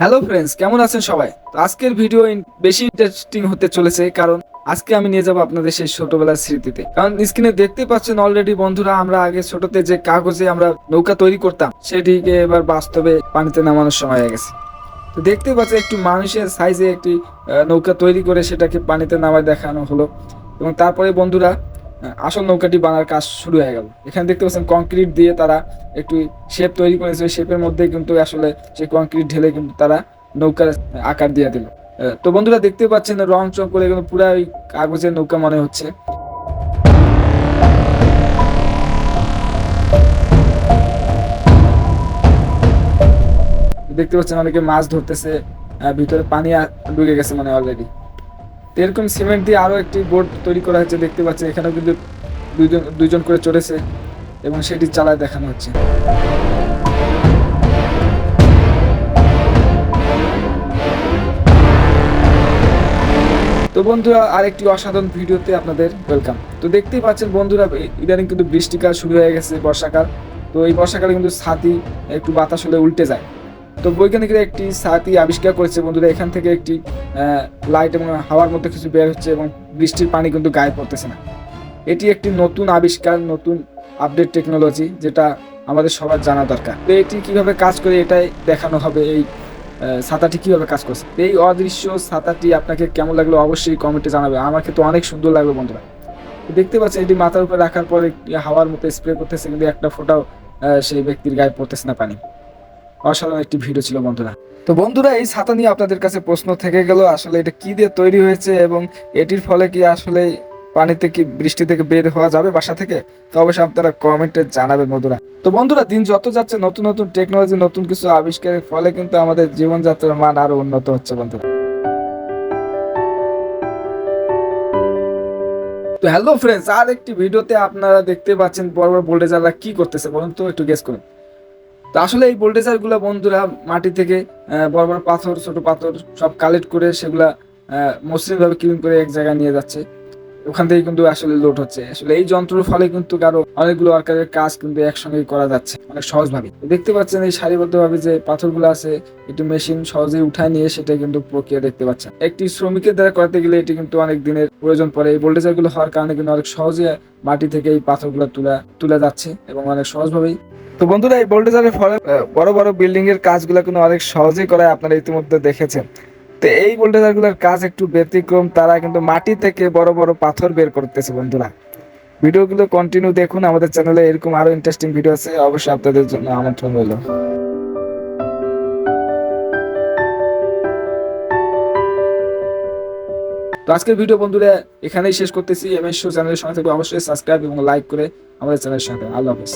Hello friends কেমন আছেন সবাই? তো আজকের ভিডিও বেশি ইন্টারেস্টিং হতে চলেছে কারণ আজকে আমি নিয়ে যাব আপনাদের সেই ছোটবেলার স্মৃতিতে। কারণ স্ক্রিনে দেখতে পাচ্ছেন অলরেডি বন্ধুরা, আমরা আগে ছোটতে যে কাগজে আমরা নৌকা তৈরি করতাম, সেটিকে এবার বাস্তবে পানিতে নামানোর সময় হয়ে গেছে। তো দেখতে পাচ্ছেন একটু মানুষের সাইজে একটি নৌকা তৈরি করে সেটাকে পানিতে নামায় দেখানো হলো। এবং তারপরে বন্ধুরা আসল নৌকাটি বানার কাজ শুরু হয়ে গেল। এখানে দেখতে পাচ্ছেন কংক্রিট দিয়ে তারা একটু শেপ তৈরি করেছে। শেপের মধ্যে কিন্তু আসলে সেই কংক্রিট ঢেলে কিন্তু তারা নৌকার আকার দিয়ে দিল। তো বন্ধুরা দেখতে পাচ্ছেন রং চং করে কিন্তু পুরো ওই কাগজের নৌকা মনে হচ্ছে। দেখতে পাচ্ছেন অনেকে মাছ ধরতেছে ভিতরে পানি ঢুকে গেছে মানে অলরেডি এরকম সিমেন্ট দিয়ে আরও একটি বোর্ড তৈরি করা হচ্ছে, দেখতে পাচ্ছেন। এখানেও কিন্তু দুইজন দুইজন করে চড়েছে এবং সেটি চালায় দেখানো হচ্ছে। তো বন্ধুরা, আরেকটি অসাধারণ ভিডিওতে আপনাদের ওয়েলকাম। তো দেখতেই পাচ্ছেন বন্ধুরা ইদানিং কিন্তু বৃষ্টিকাল শুরু হয়ে গেছে, বর্ষাকাল। তো এই বর্ষাকালে কিন্তু ছাতি, একটু বাতাস হলে উল্টে যায়। তো বৈজ্ঞানিকরা একটি ছাতি আবিষ্কার করেছে বন্ধুরা, এখান থেকে একটি লাইট এবং হাওয়ার মধ্যে কিছু বের হচ্ছে এবং বৃষ্টির পানি কিন্তু গায়ে পড়তেছে না। এটি একটি নতুন আবিষ্কার, নতুন আপডেট টেকনোলজি যেটা আমাদের সবার জানা দরকার। তো এটি কীভাবে কাজ করে এটাই দেখানো হবে, এই ছাতাটি কীভাবে কাজ করছে? এই অদৃশ্য ছাতাটি আপনাকে কেমন লাগল অবশ্যই কমেন্টে জানাবে। আমার কিন্তু অনেক সুন্দর লাগল বন্ধুরা। দেখতে পাচ্ছেন, এটি মাথার উপরে রাখার পরে হাওয়ার মতো স্প্রে করতেছে, কিন্তু একটা ফোটাও সেই ব্যক্তির গায়ে পড়তেছে না পানি। অসাধারণ একটি ভিডিও ছিল বন্ধুরা। তো বন্ধুরা, এই ছাতা নিয়ে আপনাদের কাছে প্রশ্ন থেকে গেল, আসলে এটা কি দিয়ে তৈরি হয়েছে এবং এটির ফলে কি আসলে পানিতে কি বৃষ্টি থেকে বের হওয়া যাবে বাসা থেকে? তো অবশ্যই আপনারা কমেন্টে জানাবেন বন্ধুরা। তো বন্ধুরা, দিন যত যাচ্ছে, নতুন নতুন টেকনোলজি নতুন কিছু আবিষ্কারের ফলে কিন্তু আমাদের জীবনযাত্রার মান আরও উন্নত হচ্ছে বন্ধুরা। তো হ্যালো ফ্রেন্ডস আর একটি ভিডিওতে আপনারা দেখতে পাচ্ছেন বড় বড় বোল্ডেজাররা কি করতেছে, বলুন তো, একটু গেস করুন। তো আসলে এই বোল্ডেজারগুলা বন্ধুরা মাটি থেকে বড় বড় পাথর, ছোট পাথর সব কালেক্ট করে সেগুলা মসৃণ ভাবে ক্লিন করে এক জায়গায় নিয়ে যাচ্ছে। ওখান থেকে কিন্তু আসলে লোড হচ্ছে। আসলে এই যন্ত্রের ফলে কিন্তু কারও অনেকগুলো ওয়ার্কারের কাজ কিন্তু একসঙ্গে করা যাচ্ছে, অনেক সহজভাবে। দেখতে পাচ্ছেন এই সারিবদ্ধভাবে যে পাথরগুলো আছে, একটু মেশিন সহজে উঠায় নিয়ে সেটা কিন্তু প্রক্রিয়া দেখতে পাচ্ছেন। একটি শ্রমিকের দ্বারা করতে গেলে এটি কিন্তু অনেক দিনের প্রয়োজন পড়ে। এই ভোল্টেজারগুলো হওয়ার কারণে কিন্তু অনেক সহজে মাটি থেকে এই পাথরগুলো তুলা, তুলে যাচ্ছে এবং অনেক সহজভাবেই। তো বন্ধুরা, এই ভোল্টেজারের ফলে বড় বড় বিল্ডিং এর কাজগুলো কিন্তু অনেক সহজেই করায়, আপনারা ইতিমধ্যে দেখেছেন। তো এই ভোল্টেজারগুলোর কাজ একটু ব্যতিক্রম, তারা কিন্তু মাটি থেকে বড় বড় পাথর বের করতেছে বন্ধুরা। ভিডিওগুলো কন্টিনিউ দেখুন, আমাদের চ্যানেলে এরকম আরও ইন্টারেস্টিং ভিডিও আছে, অবশ্যই আপনাদের জন্য আমন্ত্রণ রইল। তো আজকের ভিডিও বন্ধুরা, এখানেই শেষ করতেছি। এমএস চ্যানেলের সঙ্গে থাকবে অবশ্যই সাবস্ক্রাইব এবং লাইক করে আমাদের চ্যানেলের সঙ্গে। আল্লাহ হাফেজ।